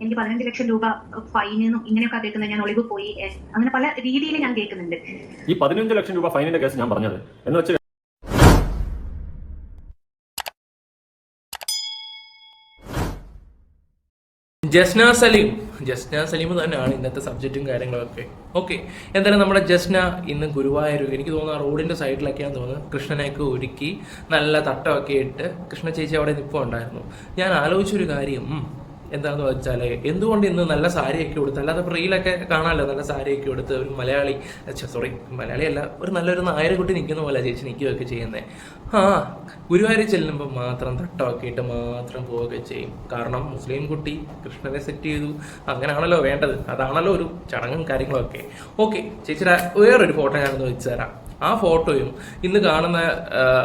എനിക്ക് പതിനഞ്ച് ലക്ഷം രൂപ ഫൈനെന്നും ഇങ്ങനെയൊക്കെ കേൾക്കുന്നത് ഞാൻ ഒളിവ് പോയി അങ്ങനെ പല രീതിയിൽ ഞാൻ കേൾക്കുന്നുണ്ട്. ഈ പതിനഞ്ച് ലക്ഷം രൂപ ഫൈനിന്റെ കേസ് ഞാൻ പറഞ്ഞത്. എന്ന് വെച്ചാൽ ജസ്ന സലീം. ജസ്ന സലീം തന്നെയാണ് ഇന്നത്തെ സബ്ജക്റ്റും കാര്യങ്ങളൊക്കെ. ഓക്കെ എന്തായാലും നമ്മുടെ ജസ്ന ഇന്ന് ഗുരുവായൂർ എനിക്ക് തോന്നുന്നു ആ റോഡിന്റെ സൈഡിലൊക്കെയാന്ന് തോന്നുന്നു. കൃഷ്ണനെയൊക്കെ ഒരുക്കി നല്ല തട്ടമൊക്കെ ഇട്ട് കൃഷ്ണ ചേച്ചി അവിടെ നിൽപ്പുണ്ടായിരുന്നു ഞാൻ ആലോചിച്ചൊരു കാര്യം എന്താന്ന് വെച്ചാൽ എന്തുകൊണ്ട് ഇന്ന് നല്ല സാരിയൊക്കെ കൊടുത്ത് അല്ലാതെ റീലൊക്കെ കാണാമല്ലോ നല്ല സാരിയൊക്കെ കൊടുത്ത് ഒരു മലയാളി സോറി മലയാളിയല്ല ഒരു നല്ലൊരു നായരക്കുട്ടി നിൽക്കുന്ന പോലെ ചേച്ചി നിൽക്കുകയൊക്കെ ചെയ്യുന്നത് ആ ഗുരുവായൂർ ചെല്ലുമ്പോൾ മാത്രം തട്ടമൊക്കെ ഇട്ട് മാത്രം പോവുകയൊക്കെ ചെയ്യും. കാരണം മുസ്ലിം കുട്ടി കൃഷ്ണനെ സെറ്റ് ചെയ്തു. അങ്ങനെയാണല്ലോ വേണ്ടത്. അതാണല്ലോ ഒരു ചടങ്ങും കാര്യങ്ങളൊക്കെ. ഓക്കെ ചേച്ചിയുടെ വേറൊരു ഫോട്ടോ ഞാനൊന്ന് വെച്ച് തരാം. ആ ഫോട്ടോയും ഇന്ന് കാണുന്ന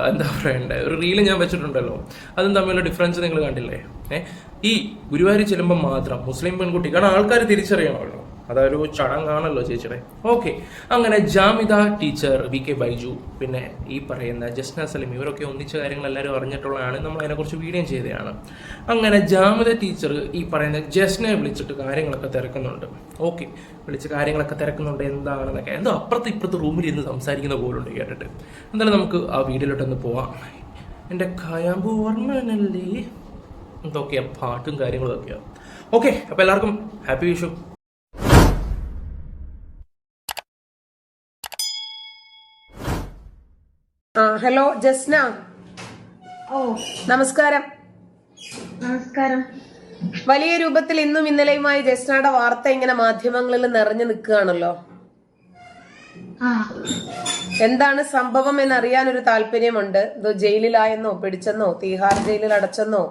എന്താ പറയണ്ടേ ഒരു റീൽ ഞാൻ വെച്ചിട്ടുണ്ടല്ലോ. അതും തമ്മിലുള്ള ഡിഫറൻസ് നിങ്ങൾ കണ്ടില്ലേ? ഏഹ് ഈ ഗുരുവായൂർ ചെല്ലുമ്പോൾ മാത്രം മുസ്ലിം പെൺകുട്ടി കാരണം ആൾക്കാർ തിരിച്ചറിയണമല്ലോ. അതൊരു ചടങ്ങാണല്ലോ ചേച്ചിയുടെ. ഓക്കെ അങ്ങനെ Jamitha teacher V K Baiju പിന്നെ ഈ പറയുന്ന ജസ്ന സലിം ഇവരൊക്കെ ഒന്നിച്ച കാര്യങ്ങൾ എല്ലാവരും അറിഞ്ഞിട്ടുള്ളതാണ്. നമ്മൾ അതിനെക്കുറിച്ച് വീഡിയോ ചെയ്തതാണ്. അങ്ങനെ ജാമിത ടീച്ചർ ഈ പറയുന്ന ജസ്നയെ വിളിച്ചിട്ട് കാര്യങ്ങളൊക്കെ തിരക്കുന്നുണ്ട്. ഓക്കെ വിളിച്ച് കാര്യങ്ങളൊക്കെ തിരക്കുന്നുണ്ട് എന്താണെന്നൊക്കെ. എന്തോ അപ്പുറത്ത് ഇപ്പുറത്ത് റൂമിൽ ഇരുന്ന് സംസാരിക്കുന്ന പോലുണ്ട് കേട്ടിട്ട്. എന്തായാലും നമുക്ക് ആ വീഡിയോയിലോട്ടൊന്ന് പോവാം. എന്റെ കയാമ്പു ഓർമ്മനല്ലേ എന്തൊക്കെയാ പാട്ടും കാര്യങ്ങളും ഒക്കെയാണ് ഓക്കെ അപ്പോൾ എല്ലാവർക്കും ഹാപ്പി വിഷു ആ ഹലോ ജസ്ന. ഓ. നമസ്കാരം. നമസ്കാരം. വലിയ രൂപത്തിൽ ഇന്നും ഇന്നലെയുമായി ജസ്നയുടെ വാർത്ത ഇങ്ങനെ മാധ്യമങ്ങളിൽ നിറഞ്ഞു നിൽക്കുകയാണല്ലോ. എന്താണ് സംഭവം എന്ന് അറിയാൻ ഒരു താല്പര്യമുണ്ട്? ഇതോ ജയിലിലായെന്നോ പിടിച്ചെന്നോ തീഹാർ ജയിലിൽ അടച്ചെന്നോ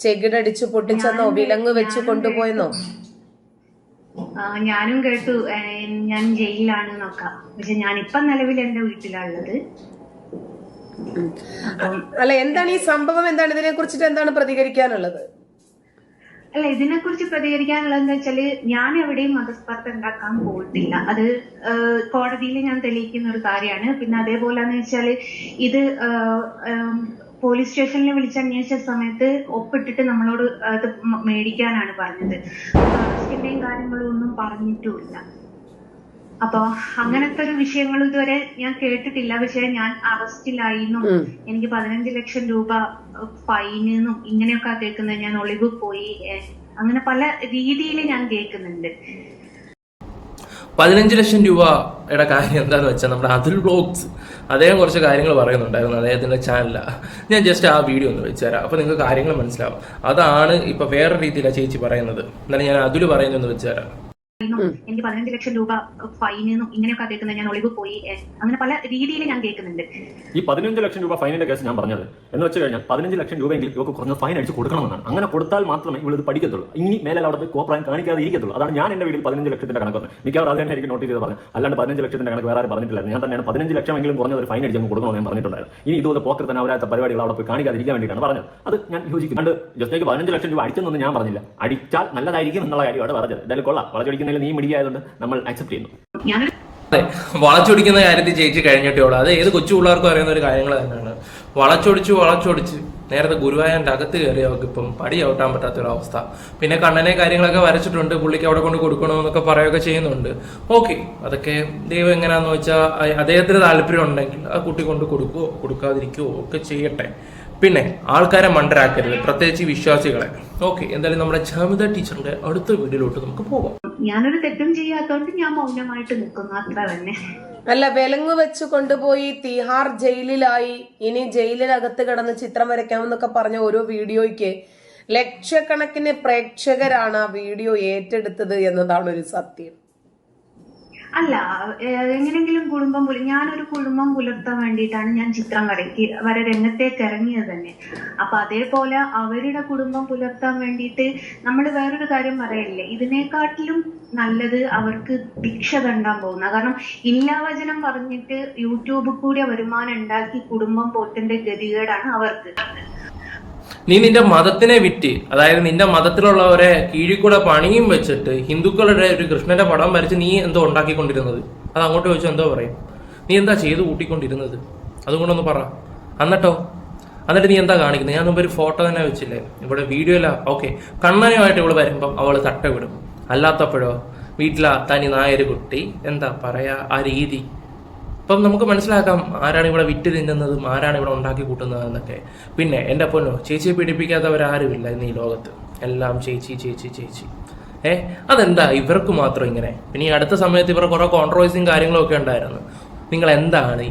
ചെകിടടിച്ചു പൊട്ടിച്ചെന്നോ വിലങ്ങ് വെച്ച് കൊണ്ടുപോയെന്നോ? ഞാനും കേട്ടു. ഞാൻ ജയിലിലാണ് നോക്കാം പക്ഷെ ഞാനിപ്പം നിലവിൽ എന്റെ വീട്ടിലാണുള്ളത്. അല്ല എന്താണ് ഈ സംഭവം? എന്താണ് ഇതിനെ കുറിച്ചിട്ട് എന്താണ് പ്രതികരിക്കാനുള്ളത്? അല്ല ഇതിനെ കുറിച്ച് പ്രതികരിക്കാനുള്ളത് എന്താ വെച്ചാൽ ഞാൻ എവിടെയും മതസ്പർദ്ധ ഉണ്ടാക്കാൻ പോയിട്ടില്ല. അത് കോടതിയിൽ ഞാൻ തെളിയിക്കുന്ന ഒരു കാര്യമാണ്. പിന്നെ അതേപോലെ എന്ന് വെച്ചാൽ ഇത് പോലീസ് സ്റ്റേഷനിൽ വിളിച്ചന്വേഷിച്ച സമയത്ത് ഒപ്പിട്ടിട്ട് നമ്മളോട് അത് മേടിക്കാനാണ് പറഞ്ഞത്. അറസ്റ്റിന്റെയും കാര്യങ്ങളും ഒന്നും പറഞ്ഞിട്ടുമില്ല. അപ്പൊ അങ്ങനത്തെ ഒരു വിഷയങ്ങൾ ഇതുവരെ ഞാൻ കേട്ടിട്ടില്ല. പക്ഷെ ഞാൻ അറസ്റ്റിലായിന്നും. എനിക്ക് പതിനഞ്ച് ലക്ഷം രൂപ ഫൈനെന്നും ഇങ്ങനെയൊക്കെ കേൾക്കുന്നത് ഞാൻ ഒളിവ് പോയി. അങ്ങനെ പല രീതിയിൽ ഞാൻ കേൾക്കുന്നുണ്ട്. പതിനഞ്ച് ലക്ഷം രൂപയുടെ കാര്യം എന്താണെന്ന് വെച്ചാൽ നമ്മുടെ അതുൽ ബ്ലോഗ്സ് അദ്ദേഹം കുറച്ച് കാര്യങ്ങൾ പറയുന്നുണ്ടായിരുന്നു അദ്ദേഹത്തിന്റെ ചാനലില ഞാൻ ജസ്റ്റ് ആ വീഡിയോ ഒന്ന് വെച്ചുതരാം. അപ്പോൾ നിങ്ങൾക്ക് കാര്യങ്ങൾ മനസ്സിലാവും. അതാണ് ഇപ്പോൾ വേറെ രീതിയിലാണ് ചേച്ചി പറയുന്നത്. എന്നാലും ഞാൻ അതുൽ പറയുന്നതെന്ന് വെച്ചുതരാം എനിക്ക് പതിനഞ്ച് ലക്ഷം രൂപ ഫൈനെന്നും ഇങ്ങനെയൊക്കെ കേൾക്കുന്നത് ഞാൻ ഒളിവ് പോയി അങ്ങനെ പല രീതിയിൽ ഞാൻ കേൾക്കുന്നുണ്ട്. ഈ പതിനഞ്ച് ലക്ഷം രൂപ ഫൈനിന്റെ കേസ് ഞാൻ പറഞ്ഞത് എന്ന് വെച്ച് കഴിഞ്ഞാൽ പതിനഞ്ച് ലക്ഷം രൂപയെങ്കിൽ ഇവർക്ക് കുറഞ്ഞ ഫൈൻ അടിച്ച് കൊടുക്കണമെന്നാണ്. അങ്ങനെ കൊടുത്താൽ മാത്രമേ ഇവൾ ഇത് പഠിക്കത്തുള്ളൂ. ഇനി മേലെ അവിടെ പോയി കോപ്രായം കാണിക്കാതെ ഇരിക്കത്തുള്ളൂ. അതാണ് ഞാൻ എന്റെ വീട്ടിൽ പതിനഞ്ച് ലക്ഷത്തിന്റെ കണക്ക് പറഞ്ഞത്. മിക്കവാറും അത് തന്നെ എനിക്ക് നോട്ടീസ് ചെയ്ത് പറഞ്ഞു അല്ലാണ്ട് പതിനഞ്ച് ലക്ഷത്തിന്റെ കണക്ക് വേറെ പറഞ്ഞിട്ടില്ലായിരുന്നു. ഞാൻ തന്നെയാണ് പതിനഞ്ച് ലക്ഷമെങ്കിലും കുറഞ്ഞ ഒരു ഫൈൻ അടിച്ച് അങ്ങ് കൊടുക്കണമെന്ന് ഞാൻ പറഞ്ഞിട്ടുണ്ടായിരുന്നു. ഇനി ഇതുപോലെ പോക്കർ തന്നെ അവരാത്ത പരിപാടികൾ അവിടെ പോയി കാണിക്കാതിരിക്കാൻ വേണ്ടിയിട്ടാണ് പറഞ്ഞത്. അത് ഞാൻ യോജിക്കുന്നുണ്ട് ജസ്റ്റിലേക്ക് പതിനഞ്ച് ലക്ഷം രൂപ അടിച്ചെന്നൊന്നും ഞാൻ പറഞ്ഞില്ല. അടിച്ചാൽ നല്ലതായിരിക്കും എന്നുള്ള കാര്യമാണ് പറഞ്ഞത്. എന്തായാലും കൊള്ളാം. വളച്ചൊടിക്കുന്നതിൽ നീ മിടിയായതുകൊണ്ട് നമ്മൾ അക്സെപ്റ്റ് ചെയ്യുന്നു. അതെ വളച്ചൊടിക്കുന്ന കാര്യത്തിൽ ചേച്ചി കഴിഞ്ഞിട്ടേ ഉള്ളൂ. അത് ഏത് കൊച്ചു പിള്ളേർക്കും അറിയുന്ന ഒരു കാര്യങ്ങൾ തന്നെയാണ്. വളച്ചൊടിച്ച് വളച്ചൊടിച്ച് നേരത്തെ ഗുരുവായൂരിന്റെ അകത്ത് കയറി അവർക്ക് ഇപ്പം പടി ചവിട്ടാൻ പറ്റാത്തൊരവസ്ഥ. പിന്നെ കണ്ണനെ കാര്യങ്ങളൊക്കെ വരച്ചിട്ടുണ്ട് പുള്ളിക്ക് അവിടെ കൊണ്ട് കൊടുക്കണമെന്നൊക്കെ പറയുകയൊക്കെ ചെയ്യുന്നുണ്ട്. ഓക്കെ അതൊക്കെ ദൈവം എങ്ങനെയാന്ന് വെച്ചാൽ അദ്ദേഹത്തിന് താല്പര്യം ഉണ്ടെങ്കിൽ ആ കുട്ടി കൊണ്ട് കൊടുക്കുവോ കൊടുക്കാതിരിക്കുവോ ഒക്കെ ചെയ്യട്ടെ. പിന്നെ ആൾക്കാരെ മണ്ടരാക്കരുത് പ്രത്യേകിച്ച് വിശ്വാസികളെ. ഓക്കെ എന്തായാലും നമ്മുടെ ജാമിത ടീച്ചറിന്റെ അടുത്ത വീഡിയോയിലോട്ട് നമുക്ക് പോകാം. ഞാനൊരു തെറ്റും ചെയ്യാത്തോണ്ട് ഞാൻ മൗനമായിട്ട് നിൽക്കുന്നു അത്ര തന്നെ. അല്ല വിലങ്ങ് വെച്ച് കൊണ്ടുപോയി തിഹാർ ജയിലിലായി ഇനി ജയിലിനകത്ത് കിടന്ന് ചിത്രം വരയ്ക്കാമെന്നൊക്കെ പറഞ്ഞ ഓരോ വീഡിയോയ്ക്ക് ലക്ഷക്കണക്കിന് പ്രേക്ഷകരാണ് ആ വീഡിയോ ഏറ്റെടുത്തത് എന്നതാണ് ഒരു സത്യം. അല്ല എങ്ങനെങ്കിലും കുടുംബം പുല- ഞാനൊരു കുടുംബം പുലർത്താൻ വേണ്ടിയിട്ടാണ് ഞാൻ ചിത്രം വരയ്ക്ക് വര രംഗത്തേക്ക് ഇറങ്ങിയത് തന്നെ. അപ്പൊ അതേപോലെ അവരുടെ കുടുംബം പുലർത്താൻ വേണ്ടിയിട്ട് നമ്മൾ വേറൊരു കാര്യം പറയല്ലേ ഇതിനെക്കാട്ടിലും നല്ലത് അവർക്ക് ഭിക്ഷ തണ്ടാൻ പോകുന്ന. കാരണം ഇല്ലാവചനം പറഞ്ഞിട്ട് യൂട്യൂബിൽ കൂടി വരുമാനം ഉണ്ടാക്കി കുടുംബം പോറ്റേണ്ട ഗതികേടാണ് അവർക്ക്. നീ നിന്റെ മതത്തിനെ വിറ്റ് അതായത് നിന്റെ മതത്തിലുള്ളവരെ കീഴിക്കൂടെ കൂടെ പണിയും വെച്ചിട്ട് ഹിന്ദുക്കളുടെ ഒരു കൃഷ്ണന്റെ പടം വരച്ച് നീ എന്തോ ഉണ്ടാക്കിക്കൊണ്ടിരുന്നത്? അത് അങ്ങോട്ട് ചോദിച്ചാൽ എന്തോ പറയും. നീ എന്താ ചെയ്തു കൂട്ടിക്കൊണ്ടിരുന്നത്? അതുകൊണ്ടൊന്ന് പറ. എന്നിട്ടോ? എന്നിട്ട് നീ എന്താ കാണിക്കുന്നത് ഞാൻ മുമ്പ് ഒരു ഫോട്ടോ തന്നെ വെച്ചില്ലേ? ഇവിടെ വീഡിയോ അല്ല ഓക്കെ കണ്ണനുമായിട്ട് ഇവിടെ വരുമ്പം അവൾ തട്ട വിടും അല്ലാത്തപ്പോഴോ വീട്ടിലാ തനി നായര് കുട്ടി എന്താ പറയാ? ആ രീതി. അപ്പം നമുക്ക് മനസ്സിലാക്കാം ആരാണ് ഇവിടെ വിറ്റ് തിന്നുന്നതും ആരാണ് ഇവിടെ ഉണ്ടാക്കി കൂട്ടുന്നതെന്നൊക്കെ പിന്നെ എന്റെ പൊന്നോ ചേച്ചിയെ പീഡിപ്പിക്കാത്തവരാരുമില്ല ഇന്ന് ഈ ലോകത്ത്. എല്ലാം ചേച്ചി ചേച്ചി ചേച്ചി. ഏ അതെന്താ? ഇവർക്ക് മാത്രം ഇങ്ങനെ. പിന്നെ ഈ അടുത്ത സമയത്ത് ഇവർ കുറെ കോൺട്രവേഴ്സിയും കാര്യങ്ങളും ഒക്കെ ഉണ്ടായിരുന്നു. നിങ്ങൾ എന്താണ്?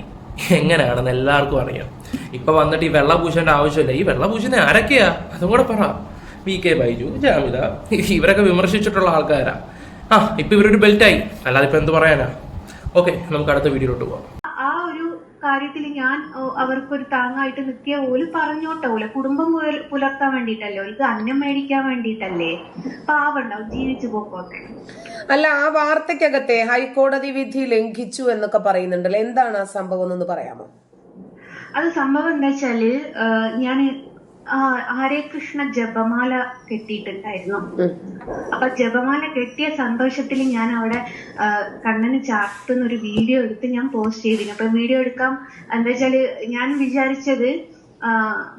എങ്ങനെയാണെന്ന് എല്ലാവർക്കും അറിയാം. ഇപ്പൊ വന്നിട്ട് ഈ വെള്ളപൂശേണ്ട ആവശ്യമില്ല. ഈ വെള്ളപൂശുന്ന ആരൊക്കെയാ? അതും കൂടെ പറ. വി കെ ബൈജു ജാമിത ഇവരൊക്കെ വിമർശിച്ചിട്ടുള്ള ആൾക്കാരാ. ആ ഇപ്പൊ ഇവരൊരു ബെൽറ്റായി. അല്ലാതെ ഇപ്പൊ എന്ത് പറയാനാ? ഓക്കെ നമുക്ക് അടുത്ത വീഡിയോയിലോട്ട് പോവാം. ആ ഒരു കാര്യത്തിൽ ഞാൻ അവർക്കൊരു താങ്ങായിട്ട് നിൽക്കിയ ഓൽ പറഞ്ഞോട്ടെ. ഓൽ കുടുംബം പുലർത്താൻ വേണ്ടിട്ടല്ലേ ഓൽക്ക് അന്നം മേടിക്കാൻ വേണ്ടിട്ടല്ലേ പാവണ്ടാവും ജീവിച്ചു പോക്കോട്ടെ. അല്ല ആ വാർത്തക്കകത്തെ ഹൈക്കോടതി വിധി ലംഘിച്ചു എന്നൊക്കെ പറയുന്നുണ്ടല്ലോ. എന്താണ് ആ സംഭവം എന്നൊന്ന് പറയാമോ? അത് സംഭവം എന്താ വെച്ചാൽ ഞാൻ ഹരേ കൃഷ്ണ ജപമാല കെട്ടിയിട്ടുണ്ടായിരുന്നു. അപ്പൊ ജപമാല കെട്ടിയ സന്തോഷത്തിൽ ഞാൻ അവിടെ കണ്ണന് ചാർത്തുന്ന ഒരു വീഡിയോ എടുത്ത് ഞാൻ പോസ്റ്റ് ചെയ്തിരുന്നു. അപ്പൊ വീഡിയോ എടുക്കാം. എന്താ വെച്ചാൽ ഞാൻ വിചാരിച്ചത്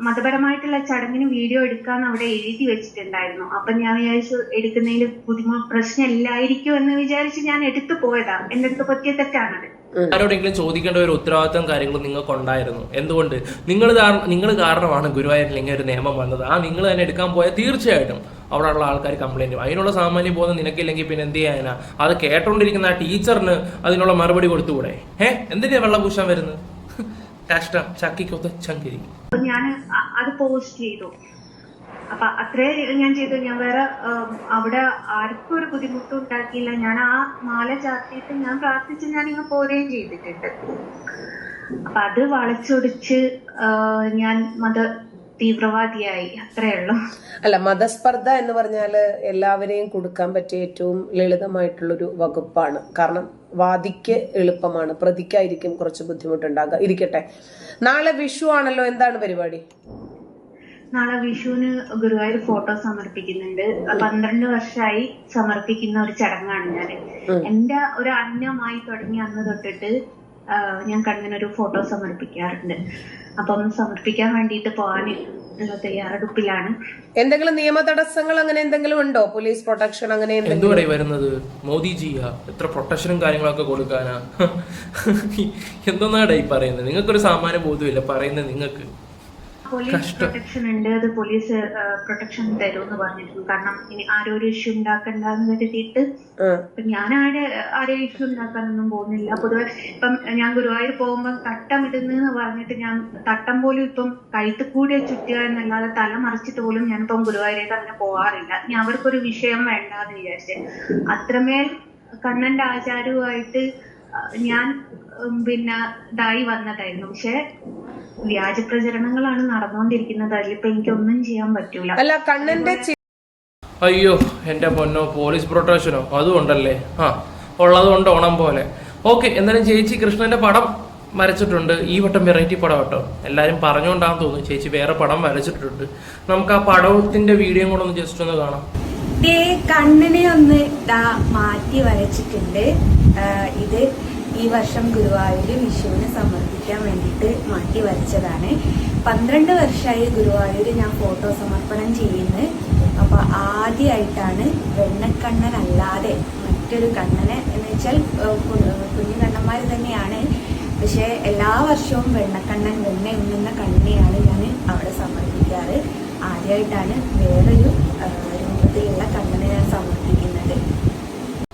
മതപരമായിട്ടുള്ള ചടങ്ങിന് വീഡിയോ എടുക്കാൻ അവിടെ എഴുതി വെച്ചിട്ടുണ്ടായിരുന്നു. അപ്പൊ ഞാൻ വിചാരിച്ചു എടുക്കുന്നതിൽ ബുദ്ധിമുട്ട് പ്രശ്നം ഇല്ലായിരിക്കും എന്ന് വിചാരിച്ച് ഞാൻ എടുത്തു പോയതാ. എന്റെ അടുത്ത് പറ്റിയ തെറ്റാണത്. ആരോടെങ്കിലും ചോദിക്കേണ്ട ഒരു ഉത്തരവാദിത്തം കാര്യങ്ങളും നിങ്ങൾക്ക് ഉണ്ടായിരുന്നു എന്തുകൊണ്ട്? നിങ്ങൾ നിങ്ങൾ കാരണമാണ് ഗുരുവായൂരിൽ ഇങ്ങനെ ഒരു നിയമം വന്നത്. ആ നിങ്ങൾ തന്നെ എടുക്കാൻ പോയാൽ തീർച്ചയായിട്ടും അവിടെയുള്ള ആൾക്കാർ കംപ്ലൈന്റ് ചെയ്യും. അതിനുള്ള സാമാന്യ ബോധം നിനക്കില്ലെങ്കിൽ പിന്നെ എന്ത് ചെയ്യാനാ? അത് കേട്ടോണ്ടിരിക്കുന്ന ആ ടീച്ചറിന് അതിനുള്ള മറുപടി കൊടുത്തുകൂടെ? ഏഹ് എന്തിനാ വെള്ളപൂശാൻ വരുന്നത്? കഷ്ടം. ചക്കിക്കൊത്ത ചങ്കിരി. ഞാൻ അത് പോസ്റ്റ് ചെയ്തു. അപ്പൊ അത്രേ ഞാൻ ചെയ്തു. ഞാൻ വേറെ അവിടെ ആർക്കും ഒരു ബുദ്ധിമുട്ടും ഉണ്ടാക്കിയില്ല. ഞാൻ ആ മാല ചാർത്തിയിട്ട് ഞാൻ പ്രാർത്ഥിച്ച് ഞാൻ ഇങ്ങ് പോരുകയും ചെയ്തിട്ടുണ്ട്. അപ്പൊ അത് വളച്ചൊടിച്ച് ഞാൻ മത തീവ്രവാദിയായി. അത്രേ ഉള്ളൂ. അല്ല മതസ്പർദ്ധ എന്ന് പറഞ്ഞാൽ എല്ലാവരെയും കൊടുക്കാൻ പറ്റിയ ഏറ്റവും ലളിതമായിട്ടുള്ളൊരു വകുപ്പാണ്. കാരണം വാദിക്ക് എളുപ്പമാണ്. പ്രതിക്കായിരിക്കും കുറച്ച് ബുദ്ധിമുട്ടുണ്ടാകുക. ഇരിക്കട്ടെ. നാളെ വിഷു ആണല്ലോ. എന്താണ് പരിപാടി? നാളെ വിഷുവിന് ഗുരുവായൂർ ഫോട്ടോ സമർപ്പിക്കുന്നുണ്ട്. പന്ത്രണ്ട് വർഷമായി സമർപ്പിക്കുന്ന ഒരു ചടങ്ങാണ് ഞാൻ. എന്റെ ഒരു അന്നമായി തുടങ്ങി അന്ന് തൊട്ടിട്ട് ഞാൻ ഞാൻ കണ്ണിനൊരു ഫോട്ടോ സമർപ്പിക്കാറുണ്ട്. അപ്പം സമർപ്പിക്കാൻ വേണ്ടിയിട്ട് പോകാൻ തയ്യാറെടുപ്പിലാണ്. എന്തെങ്കിലും നിയമ തടസ്സങ്ങൾ അങ്ങനെ എന്തെങ്കിലും ഉണ്ടോ? പോലീസ് പ്രൊട്ടക്ഷൻ അങ്ങനെ എന്തുവരെ വരുന്നത്? മോദിജിയാ എത്ര പ്രൊട്ടക്ഷനും കാര്യങ്ങളൊക്കെ കൊടുക്കാനാ? എന്തോന്നാടാ ഈ പറയുന്നത്? നിങ്ങൾക്കൊരു സാമാന്യ ബോധമില്ല പറയുന്നത് നിങ്ങൾക്ക്. പോലീസ് പ്രൊട്ടക്ഷൻ ഉണ്ട് അത് പോലീസ് പ്രൊട്ടക്ഷൻ തരുമെന്ന് പറഞ്ഞിരുന്നു. കാരണം ഇനി ആരും ഒരു ഇഷ്യൂ ഉണ്ടാക്കണ്ടെന്ന് കരുതിയിട്ട്. ഇപ്പൊ ഞാൻ ആരെ ആരെയും ഇഷ്യൂ ഉണ്ടാക്കാനൊന്നും പോകുന്നില്ല. പൊതുവെ ഇപ്പം ഞാൻ ഗുരുവായൂർ പോകുമ്പോൾ തട്ടം ഇടുന്നെന്ന് പറഞ്ഞിട്ട് ഞാൻ തട്ടം പോലും ഇപ്പം കഴുത്ത് കൂടെ ചുറ്റുക എന്നല്ലാതെ തല മറിച്ചിട്ട് പോലും ഞാനിപ്പം ഗുരുവായൂരേക്ക് അങ്ങനെ പോകാറില്ല ഇനി അവർക്കൊരു വിഷയം വേണ്ടാന്ന് വിചാരിച്ചേ. അത്രമേൽ കണ്ണന്റെ ആചാരവുമായിട്ട് ഞാൻ പിന്നെ ഇതായി വന്നതായിരുന്നു. പക്ഷെ വ്യാജ പ്രചരണങ്ങളാണ് നടന്നുകൊണ്ടിരിക്കുന്നത്. അതിലിപ്പോ എനിക്കൊന്നും ചെയ്യാൻ പറ്റൂല. അല്ല കണ്ണന്റെ അയ്യോ എന്റെ പൊന്നോ പോലീസ് പ്രൊട്ടക്ഷനോ? അതും ഉണ്ടല്ലേ ആ ഉള്ളത് കൊണ്ട് ഓണം പോലെ. ഓക്കെ എന്തായാലും ചേച്ചി കൃഷ്ണന്റെ പടം വരച്ചിട്ടുണ്ട്. ഈ വട്ടം വെറൈറ്റി പടം കേട്ടോ. എല്ലാവരും പറഞ്ഞുകൊണ്ടാണെന്ന് തോന്നുന്നു ചേച്ചി വേറെ പടം വരച്ചിട്ടുണ്ട്. നമുക്ക് ആ പടത്തിന്റെ വീഡിയോ കൂടെ ഒന്ന് ജസ്റ്റ് ഒന്ന് കാണാം. ദേ കണ്ണിനെ ഒന്ന് മാറ്റി വരച്ചിട്ടുണ്ട്. ഇത് ഈ വർഷം ഗുരുവായൂർ വിഷുവിന് സമർപ്പിക്കാൻ വേണ്ടിയിട്ട് മാറ്റി വരച്ചതാണ്. പന്ത്രണ്ട് വർഷമായി ഗുരുവായൂർ ഞാൻ ഫോട്ടോ സമർപ്പണം ചെയ്യുന്നത് അപ്പൊ ആദ്യമായിട്ടാണ് വെണ്ണക്കണ്ണനല്ലാതെ മറ്റൊരു കണ്ണനെ എന്ന് വെച്ചാൽ കുഞ്ഞു കണ്ണന്മാർ തന്നെയാണ്. പക്ഷേ എല്ലാ വർഷവും വെണ്ണക്കണ്ണൻ വെണ്ണ ഉണ്ണുന്ന കണ്ണിനെയാണ് ഞാൻ അവിടെ സമർപ്പിക്കാറ്. ആദ്യമായിട്ടാണ് വേറൊരു രൂപത്തിലുള്ള കണ്ണനെ ഞാൻ സമർപ്പിക്കുന്നത്.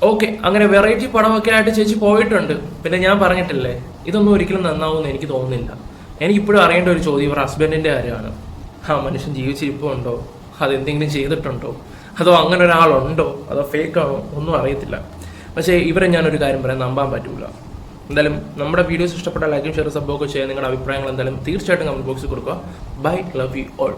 ഓക്കെ അങ്ങനെ വെറൈറ്റി പടമൊക്കെ ആയിട്ട് ചേച്ചി പോയിട്ടുണ്ട്. പിന്നെ ഞാൻ പറഞ്ഞിട്ടില്ലേ ഇതൊന്നും ഒരിക്കലും നന്നാവുമെന്ന് എനിക്ക് തോന്നുന്നില്ല. എനിക്കിപ്പോഴും അറിയേണ്ട ഒരു ചോദ്യം ഇവർ ഹസ്ബൻഡിന്റെ കാര്യമാണ്. ആ മനുഷ്യൻ ജീവിച്ചിരിപ്പുണ്ടോ? അതെന്തെങ്കിലും ചെയ്തിട്ടുണ്ടോ? അതോ അങ്ങനെ ഒരാളുണ്ടോ? അതോ ഫേക്ക് ആണോ ഒന്നും അറിയത്തില്ല. പക്ഷേ ഇവരെ ഞാനൊരു കാര്യം പറയാൻ നമ്പാൻ പറ്റൂല. എന്തായാലും നമ്മുടെ വീഡിയോസ് ഇഷ്ടപ്പെട്ട ലൈക്കും ഷെയർ സബ്ബൊക്കെ ചെയ്യാൻ നിങ്ങളുടെ അഭിപ്രായങ്ങൾ എന്തായാലും തീർച്ചയായിട്ടും കമന്റ് ബോക്സിൽ കൊടുക്കുക. Bye love you all